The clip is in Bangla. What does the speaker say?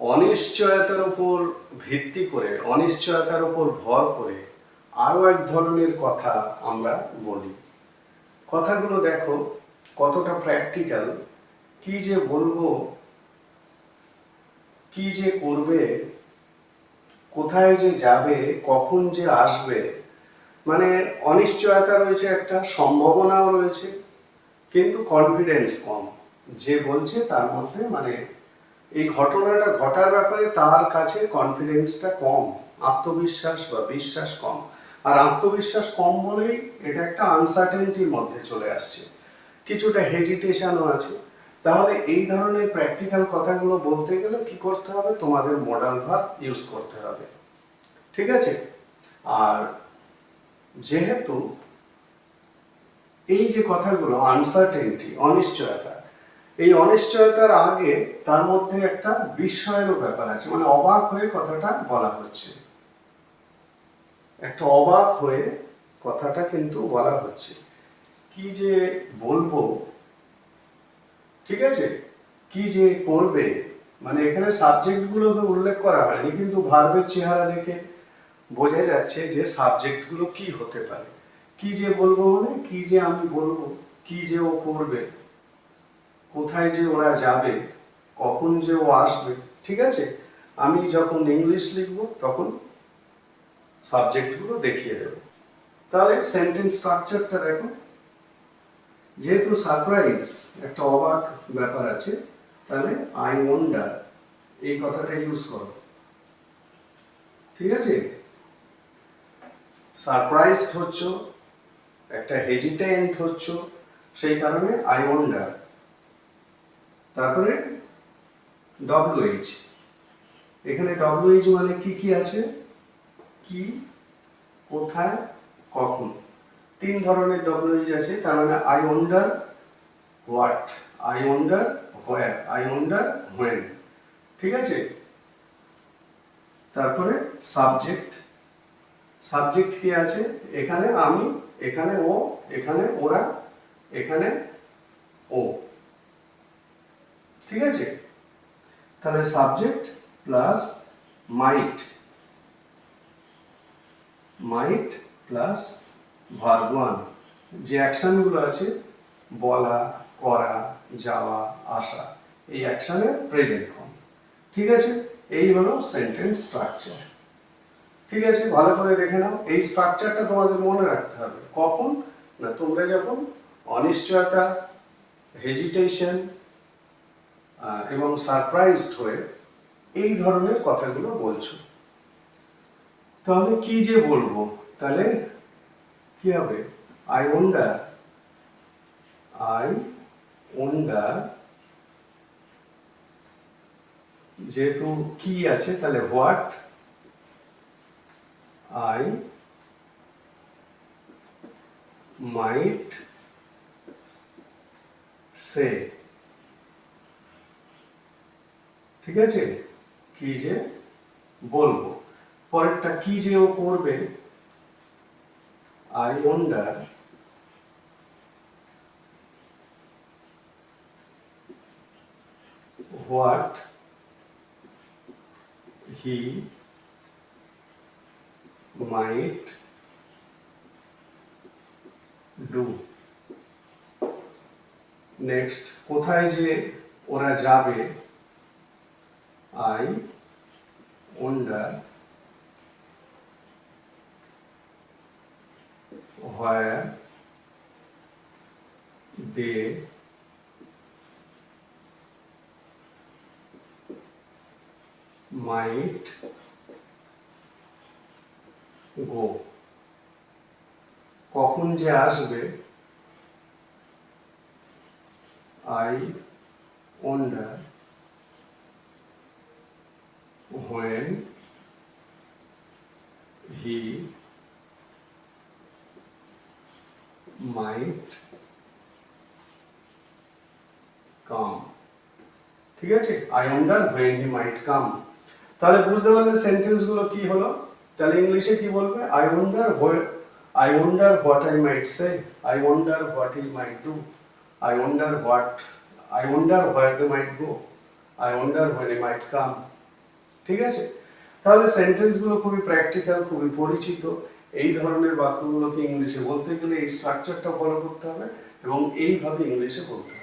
অনিশ্চয়তার উপর ভিত্তি করে, অনিশ্চয়তার উপর ভর করে আরও এক ধরনের কথা আমরা বলি। কথাগুলো দেখো কতটা প্র্যাকটিক্যাল কি যে বলব, কি যে করবে, কোথায় যে যাবে, কখন যে আসবে মানে অনিশ্চয়তা রয়েছে একটা, সম্ভাবনাও রয়েছে, কিন্তু কনফিডেন্স কম। যে বলছে তার মধ্যে মানে এই ঘটনাটা ঘটার ব্যাপারে তার কাছে কনফিডেন্সটা কম, আত্মবিশ্বাস বা বিশ্বাস কম। আর আত্মবিশ্বাস কম বলেই এটা একটা আনসার্টেনিটির মধ্যে চলে আসছে। কিছুটা হেজিটেশনও আছে। তাহলে এই ধরনের প্র্যাকটিক্যাল কথাগুলো বলতে গেলে কি করতে হবে? তোমাদের মডাল ভার্ব ইউজ করতে হবে। ঠিক আছে? আর যেহেতু এই যে কথাগুলো আনসার্টেনিটি অনিশ্চয়তা এই অনিশ্চয়তার আগে তার মধ্যে একটা বিস্ময়েরও ব্যাপার আছে মানে অবাক হয়ে কথাটা বলা হচ্ছে। একটা অবাক হয়ে কথাটা কিন্তু বলা হচ্ছে। কি যে বলব? ঠিক আছে? কি যে করবে? মানে এখানে সাবজেক্টগুলোকে উল্লেখ করা হয়নি, কিন্তু ভার্বের চেহারা দেখে বোঝা যাচ্ছে যে সাবজেক্টগুলো কি হতে পারে। কি যে বলব মানে কি যে আমি বলব, কি যে ও করবে। কোথায় যে ওরা যাবে, কখন যে ও আসবে, ঠিক আছে? আমি যখন ইংলিশ লিখব, তখন সাবজেক্টগুলো দেখিয়ে দেব। তাহলে সেন্টেন্স স্ট্রাকচারটা দেখো। যেহেতু সারপ্রাইজ একটা অবাক ব্যাপার আছে, তাহলে আই ওয়ান্ডার এই কথাটা ইউজ করো। ঠিক আছে? সারপ্রাইজড হচ্ছ, একটা হেজিটেন্ট হচ্ছ, সেই কারণে আই ওয়ান্ডার তারপরে ডব্লিউএইচ এখানে ডব্লিউএইচ মানে কি কি আছে? কি, কোথায়, কখন। তিন ধরনের ডব্লিউএইচ আছে, তার মানে I wonder what I wonder where I wonder when ঠিক আছে? তারপরে সাবজেক্ট সাবজেক্ট কি আছে? এখানে আমি, এখানে ও, এখানে ওরা, এখানে ও ঠিক আছে? তাহলে subject plus might might plus verb one যে অ্যাকশনগুলো আছে, বলা, করা, যাওয়া, আসা, এই অ্যাকশনের প্রেজেন্ট ফর্ম ঠিক আছে? এই হলো সেন্টেন্স স্ট্রাকচার ঠিক আছে? ভালো করে দেখে নাও, এই স্ট্রাকচারটা তোমাদের মনে রাখতে হবে। কখন? না তোমরা যখন অনিশ্চয়তা হেজিটেশন এবং সারপ্রাইজড হয়ে এই ধরনের কথাগুলো বলছো। তাহলে কি যে বলব? তাহলে কি হবে? আই ওন্ডার আই ওন্ডার যেহেতু কি আছে, তাহলে হোয়াট আই মাইট সে ঠিক আছে? কি যে বলব। পরেরটা কি যে ও করবে I wonder what he might do. Next কোথায় যে ওরা যাবে I wonder where they might go. কখন যে আসবে? I wonder when he might come. ঠিক আছে? I wonder when he might come. তাহলে বুঝতে পারলে সেন্টেন্সগুলো কি হলো? তাহলে ইংলিশে কি বলবে? I wonder I wonder what I might say I wonder what he might do I wonder what I wonder where they might go I wonder when he might come ঠিক আছে? তাহলে সেন্টেন্সগুলো খুবই প্র্যাকটিক্যাল খুবই পরিচিত। এই ধরনের বাক্যগুলোকে ইংলিশে বলতে গেলে এই স্ট্রাকচারটা ফলো করতে হবে এবং এইভাবে ইংলিশে বলতে হবে।